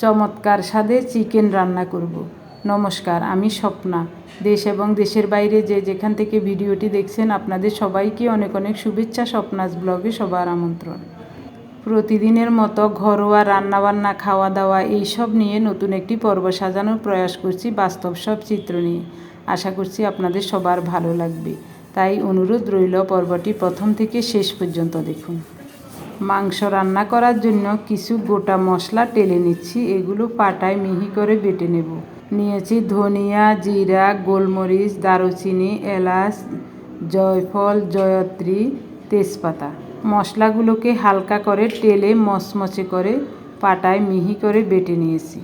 চমৎকার স্বাদে চিকেন রান্না করব। নমস্কার, আমি স্বপ্না। দেশ এবং দেশের বাইরে যে যেখান থেকে ভিডিওটি দেখছেন, আপনাদের সবাইকে অনেক অনেক শুভেচ্ছা, স্বপ্নাস ব্লগে সবার আমন্ত্রণ। প্রতিদিনের মতো ঘরোয়া রান্নাবান্না খাওয়া দাওয়া এইসব নিয়ে নতুন একটি পর্ব সাজানোর প্রয়াস করছি বাস্তব সব চিত্র নিয়ে। আশা করছি আপনাদের সবার ভালো লাগবে। তাই অনুরোধ রইল পর্বটি প্রথম থেকে শেষ পর্যন্ত দেখুন। মাংস রান্না করার জন্য কিছু গোটা মশলা টেলে নিচ্ছি, এগুলো পাটায় মিহি করে বেটে নেব। নিয়েছি ধনিয়া, জিরা, গোলমরিচ, দারুচিনি, এলাচ, জয়ফল, জয়ত্রী, তেজপাতা। মশলাগুলোকে হালকা করে টেলে মচমচে করে পাটায় মিহি করে বেটে নিয়েছি।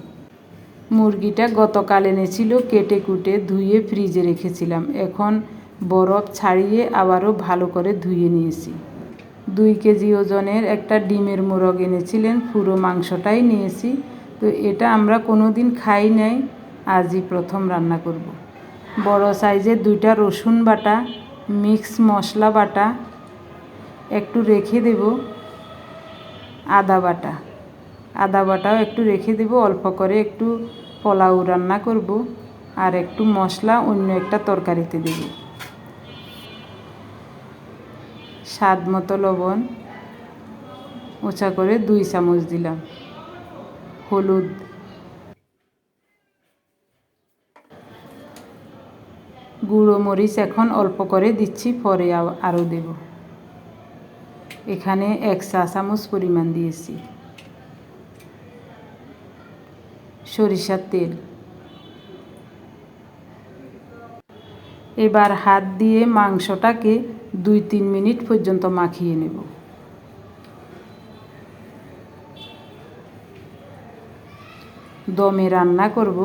মুরগিটা গতকাল এনেছিল, কেটে কুটে ধুয়ে ফ্রিজে রেখেছিলাম। এখন বরফ ছাড়িয়ে আবারও ভালো করে ধুয়ে নিয়েছি। দুই কেজি ওজনের একটা ডিমের মোরগ এনেছিলেন, পুরো মাংসটাই নিয়েছি। তো এটা আমরা কোনো দিন খাই নাই, আজই প্রথম রান্না করব। বড় সাইজের দুইটা রসুন বাটা মিক্স মশলা বাটা, একটু রেখে দেব আদা বাটা। আদা বাটাও একটু রেখে দেব, অল্প করে একটু পোলাও রান্না করব, আর একটু মশলা অন্য একটা তরকারিতে দেব। স্বাদ মতো লবণ ওচা করে দুই চামচ দিলাম। হলুদ। গুঁড়ো মরিচ এখন অল্প করে দিচ্ছি, পরে আরও দেব। এখানে এক চা চামচ পরিমাণ দিয়েছি। সরিষার তেল। এবার হাত দিয়ে মাংসটাকে দুই তিন মিনিট পর্যন্ত মাখিয়ে নেব। দমে রান্না করব।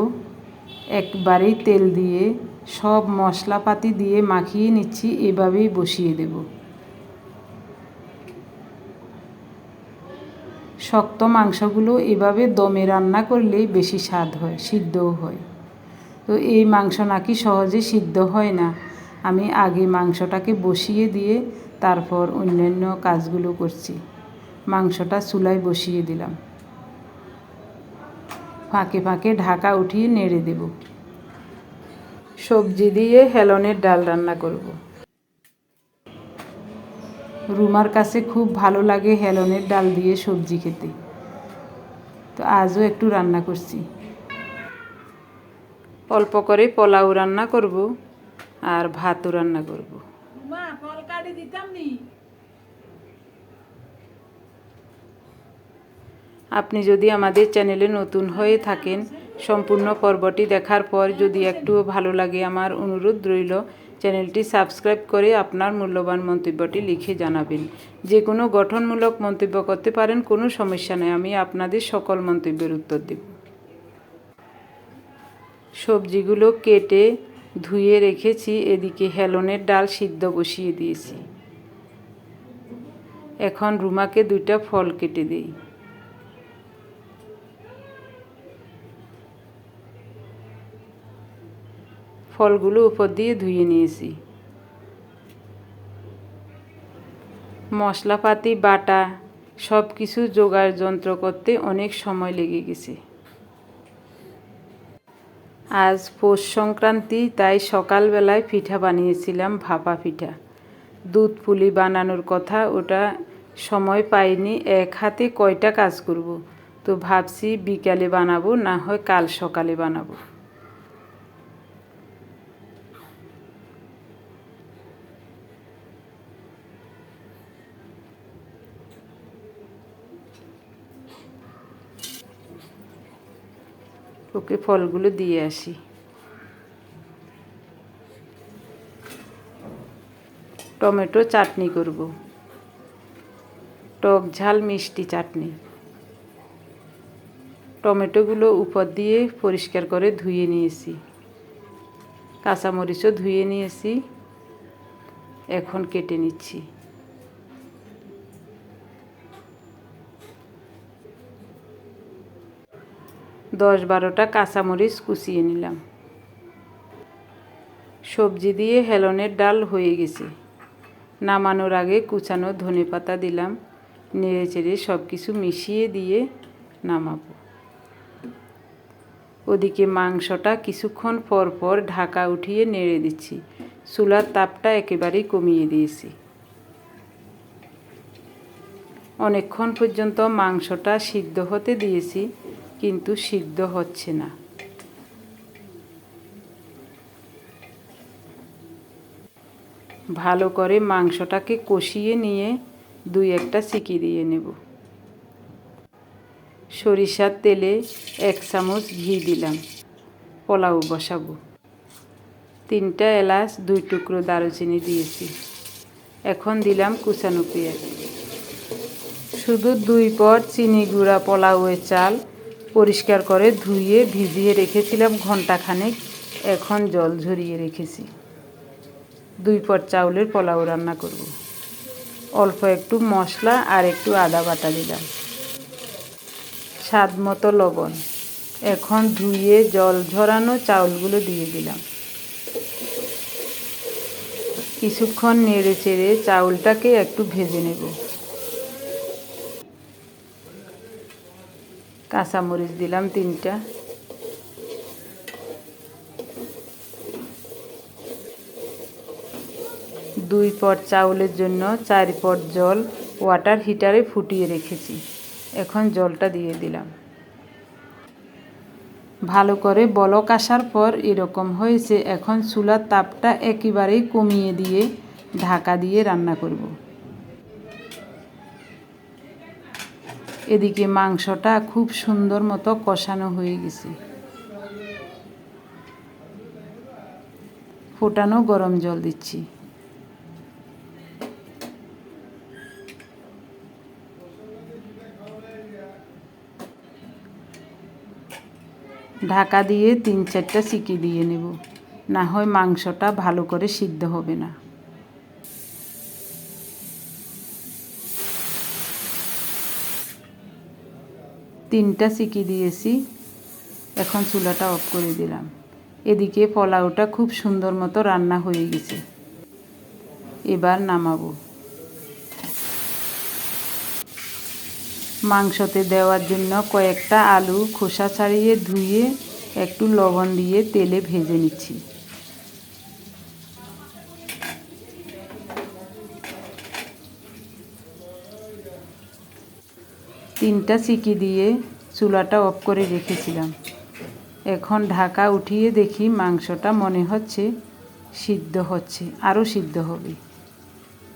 একবারেই তেল দিয়ে সব মশলাপাতি দিয়ে মাখিয়ে নিচ্ছি, এভাবেই বসিয়ে দেব। শক্ত মাংসগুলো এভাবে দমে রান্না করলেই বেশি স্বাদ হয়, সিদ্ধও হয়। তো এই মাংস নাকি সহজে সিদ্ধ হয় না। আমি আগে মাংসটাকে বসিয়ে দিয়ে তারপর অন্যান্য কাজগুলো করছি। মাংসটা চুলায় বসিয়ে দিলাম। ফাঁকে ফাঁকে ঢাকা উঠিয়ে নেড়ে দেব। সবজি দিয়ে হেলনের ডাল রান্না করব। রুমার কাছে খুব ভালো লাগে হেলনের ডাল দিয়ে সবজি খেতে। তো আজও একটু রান্না করছি। অল্প করে পোলাও রান্না করব। আর ভাতও রান্না করব। আপনি যদি আমাদের চ্যানেলে নতুন হয়ে থাকেন সম্পূর্ণ পর্বটি দেখার পর যদি একটুও ভালো লাগে আমার অনুরোধ রইল চ্যানেলটি সাবস্ক্রাইব করে আপনার মূল্যবান মন্তব্যটি লিখে জানাবেন। যে কোনো গঠনমূলক মন্তব্য করতে পারেন কোনো সমস্যা নেই আমি আপনাদের সকল মন্তব্যের উত্তর দেব। সবজিগুলো কেটে ধুয়ে রেখেছি, এদিকে হেলনের ডাল সিদ্ধ বসিয়ে দিয়েছি। এখন রুমাকে দুইটা ফল কেটে দিই। ফলগুলো উপর দিয়ে ধুয়ে নিয়েছি। মশলাপাতি, বাটা সব কিছু জোগাড় যন্ত্র করতে অনেক সময় লেগে গেছে। আজ পৌষ সংক্রান্তি, তাই সকালবেলায় পিঠা বানিয়েছিলাম, ভাপা পিঠা। দুধ পুলি বানানোর কথা ওটা সময় পাইনি, এক হাতে কয়টা কাজ করব? তো ভাবছি বিকালে বানাবো, না হয় কাল সকালে বানাবো। ওকে ফলগুলো দিয়ে আসি। টমেটো চাটনি করব। টক ঝাল, মিষ্টি চাটনি। টমেটোগুলো উপর দিয়ে পরিষ্কার করে ধুয়ে নিয়েছি। কাঁচামরিচও ধুয়ে নিয়েছি। এখন কেটে নিচ্ছি। দশ বারোটা কাঁচামরিচ কুচিয়ে নিলাম। সবজি দিয়ে হেলনের ডাল হয়ে গেছে। নামানোর আগে কুচানো ধনে পাতা দিলাম নেড়ে চেড়ে সব কিছু মিশিয়ে দিয়ে নামাবো। ওদিকে মাংসটা কিছুক্ষণ পর পর ঢাকা উঠিয়ে নেড়ে দিচ্ছি। চুলার তাপটা একেবারেই কমিয়ে দিয়েছি। অনেকক্ষণ পর্যন্ত মাংসটা সিদ্ধ হতে দিয়েছি। কিন্তু সিদ্ধ হচ্ছে না। ভালো করে মাংসটাকে কষিয়ে নিয়ে দুই একটা সিকি দিয়ে নেব। সরিষার তেলে এক চামচ ঘি দিলাম। পোলাও বসাবো। তিনটা এলাচ, দুই টুকরো দারুচিনি দিয়েছি। এখন দিলাম কুচানো পেঁয়াজ। শুধু দুই পট চিনি গুঁড়া পোলাওয়ের চাল পরিষ্কার করে ধুয়ে ভিজিয়ে রেখেছিলাম ঘন্টাখানেক এখন জল ঝরিয়ে রেখেছি। দুই পট চাউলের পোলাও রান্না করব। অল্প একটু মশলা আর একটু আদা বাটা দিলাম। স্বাদ মতো লবণ। এখন ধুয়ে জল ঝরানো চাউলগুলো দিয়ে দিলাম। কিছুক্ষণ নেড়ে চেড়ে চাউলটাকে একটু ভেজে নেব। কাঁচামরিচ দিলাম তিনটা। দুই পট চাউলের জন্য চার পট জল ওয়াটার হিটারে ফুটিয়ে রেখেছি। এখন জলটা দিয়ে দিলাম। ভালো করে বলক আসার পর এরকম হয়েছে, এখন চুলার তাপটা একেবারেই কমিয়ে দিয়ে ঢাকা দিয়ে রান্না করব। এদিকে মাংসটা খুব সুন্দর মতো কষানো হয়ে গেছে। ফোটানো গরম জল দিচ্ছি। ঢাকা দিয়ে তিন চারটা সিকি দিয়ে নেব। না হয় মাংসটা ভালো করে সিদ্ধ হবে না। তিনটা সিকি দিয়েছি। এখন চুলাটা অফ করে দিলাম। এদিকে পোলাওটা খুব সুন্দর মতো রান্না হয়ে গেছে। এবার নামাবো। মাংসতে দেওয়ার জন্য কয়েকটা আলু খোসা ছাড়িয়ে ধুয়ে একটু লবণ দিয়ে তেলে ভেজে নিচ্ছি। তিনটা সিকি দিয়ে চুলাটা অফ করে রেখেছিলাম। এখন ঢাকা উঠিয়ে দেখি মাংসটা মনে হচ্ছে সিদ্ধ হচ্ছে আরও সিদ্ধ হবে।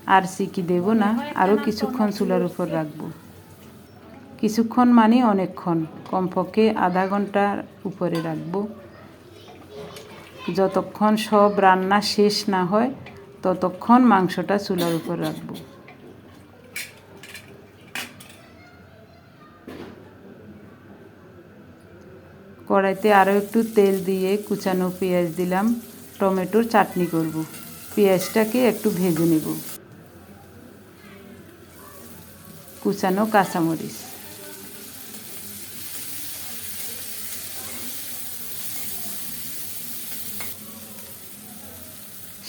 আর সিকি দেব না আরও কিছুক্ষণ চুলার উপর রাখব। কিছুক্ষণ মানে অনেকক্ষণ, কমপক্ষে আধা ঘণ্টার উপরে রাখব। যতক্ষণ সব রান্না শেষ না হয়, ততক্ষণ মাংসটা চুলার উপর রাখব। কড়াইতে আরও একটু তেল দিয়ে কুচানো পেঁয়াজ দিলাম। টমেটোর চাটনি করব। পেঁয়াজটাকে একটু ভেজে নেব। কুচানো কাঁচামরিচ।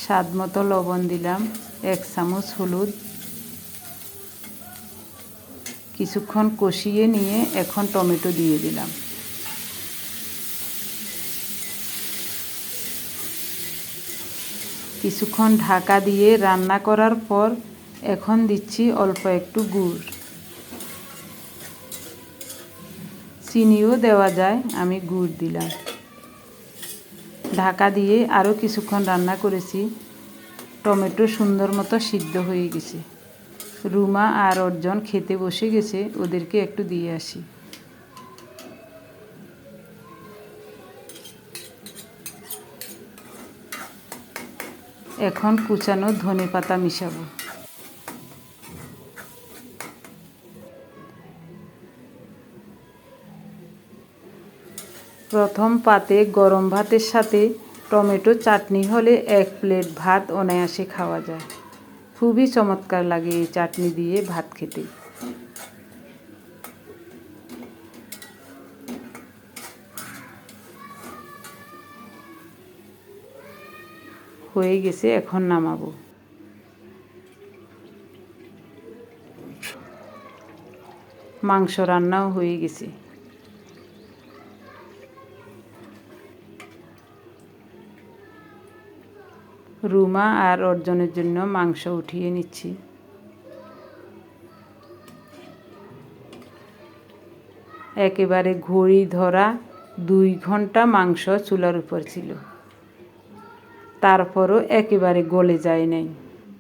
স্বাদ মতো লবণ দিলাম। এক চামচ হলুদ। কিছুক্ষণ কষিয়ে নিয়ে এখন টমেটো দিয়ে দিলাম। কিছুক্ষণ ঢাকা দিয়ে রান্না করার পর এখন দিচ্ছি অল্প একটু গুড়। চিনিও দেওয়া যায়, আমি গুড় দিলাম। ঢাকা দিয়ে আরও কিছুক্ষণ রান্না করেছি। টমেটো সুন্দর মতো সিদ্ধ হয়ে গেছে। রুমা আর অর্জন খেতে বসে গেছে, ওদেরকে একটু দিয়ে আসি। এখন কুচানো ধনে পাতা মিশাবো। প্রথম পাতে গরম ভাতের সাথে টমেটো চাটনি হলে এক প্লেট ভাত অনায়াসে খাওয়া যায়। খুবই চমৎকার লাগে এই চাটনি দিয়ে ভাত খেতে। হয়ে গেছে, এখন নামাবো। মাংস রান্নাও হয়ে গেছে। রুমা আর অর্জনের জন্য মাংস উঠিয়ে নিচ্ছি। একেবারে ঘড়ি ধরা দুই ঘণ্টা মাংস চুলার উপর ছিল। তারপরও একেবারে গলে যায় নাই।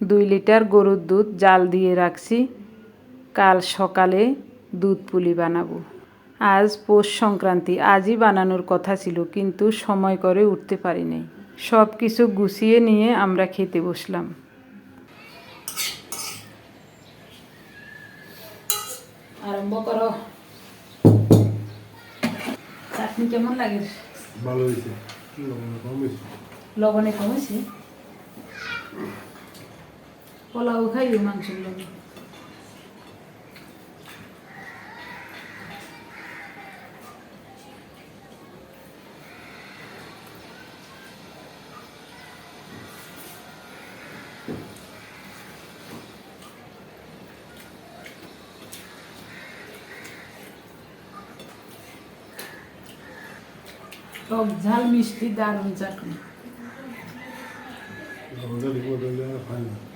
দুই লিটার গরুর দুধ জাল দিয়ে রাখছি। কাল সকালে দুধ পুলি বানাবো। আজ পৌষ সংক্রান্তি, আজই বানানোর কথা ছিল, কিন্তু সময় করে উঠতে পারি নাই। সব কিছু গুছিয়ে নিয়ে আমরা খেতে বসলাম। আরম্ভ করো। চাটনি কেমন লাগে? ভালো হয়েছে। লবণ কমেছে। পোলাও খাইও মাংসের লবণ ঝাল মিষ্টি দারুণ চাটনি। ذلك وبلغنا الحلم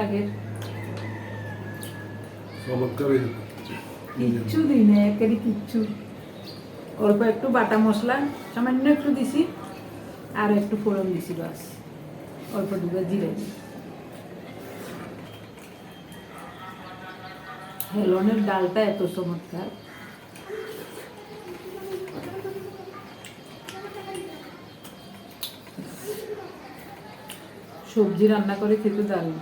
লাগে। কিচ্ছু দিই না একেবারে কিচ্ছু। অল্প একটু বাটা মশলা সামান্য একটু দিছি আর একটু ফোড়ন দিছি বাস অল্প দুটো জিরে হেলনের ডালটা এত চমৎকার। সবজি রান্না করে খেতে দারুণ।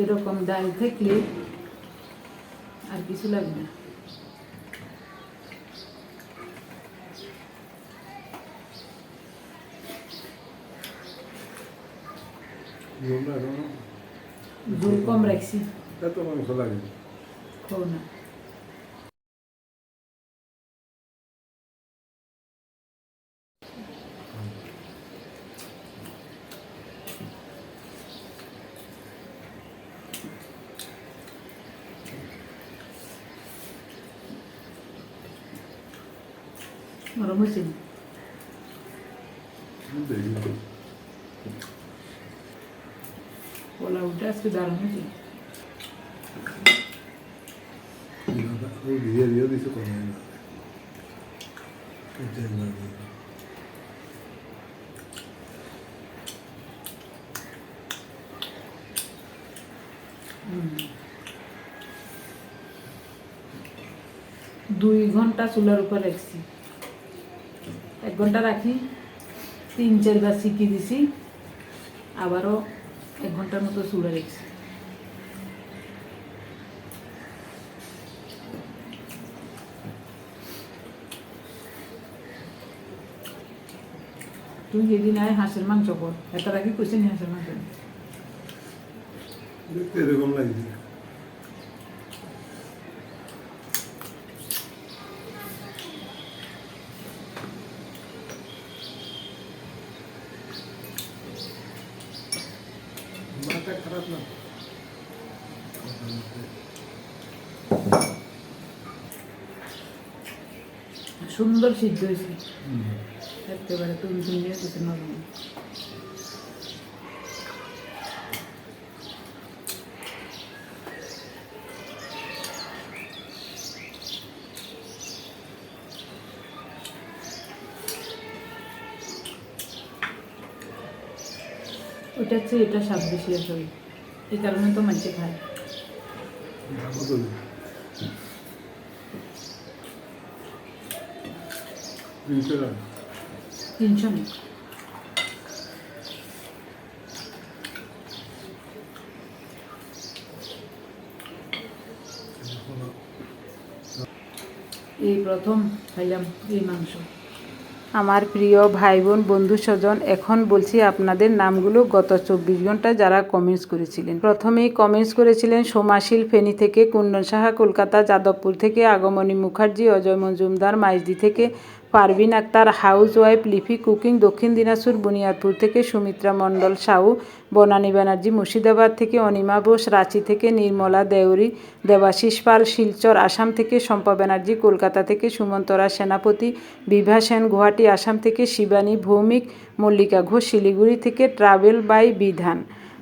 এরকম ডাল থাকলে আর কিছু লাগবে না। ঝোল কম রাখছি। এত মাংস লাগে খাও না। গরম হয়েছে না? দেখি পোলাওটা আজকে দারুণ হয়েছে ওই দিয়ে দিয়ে দিছে কমে না এটাই লাগে দুই ঘণ্টা চুলার উপর রাখছি। এক ঘণ্টা রাখি, তিন চারবার শিখি দিছি, আবারও এক ঘণ্টার মতো চুলা রেখেছি। তুই যেদিন আয় হাঁসের মাংস কর এটা রাখি কইছে নি হাঁসের মাংস। দেখতে এরকম লাগছে। মাথা খারাপ না? সুন্দর সিদ্ধ হয়েছে। একেবারে তুমি তুমি নরম ওটা হচ্ছে, এটা স্বাদ বেশি আসলে এই কারণে তো মানুষে খায় তিনশো নেই এই প্রথম খাইলাম এই মাংস। আমার প্রিয় ভাই বোন বন্ধু স্বজন, এখন বলছি আপনাদের নামগুলো গত চব্বিশ ঘণ্টা যারা কমেন্টস করেছিলেন। প্রথমেই কমেন্টস করেছিলেন সোমাশিল ফেনী থেকে, কুন্দন সাহা, কলকাতা, যাদবপুর থেকে, আগমনী মুখার্জি, অজয় মজুমদার, মাইজদি থেকে Parvin Akter house wife Lipi cooking, Dakshin Dinajpur, Buniadpur থেকে সুমিত্রা মণ্ডল সাউ, বনানী ব্যানার্জি মুর্শিদাবাদ থেকে অনিমা বোস, রাঁচি থেকে নির্মলা দেউরি, দেবাশিস পাল শিলচর, আসাম থেকে শম্পা ব্যানার্জি, কলকাতা থেকে সুমন্তরা সেনাপতি, বিভা সেন গুয়াহাটি, আসাম থেকে শিবানী ভৌমিক, মল্লিকা ঘোষ, শিলিগুড়ি থেকে ট্রাভেল বাই বিধান।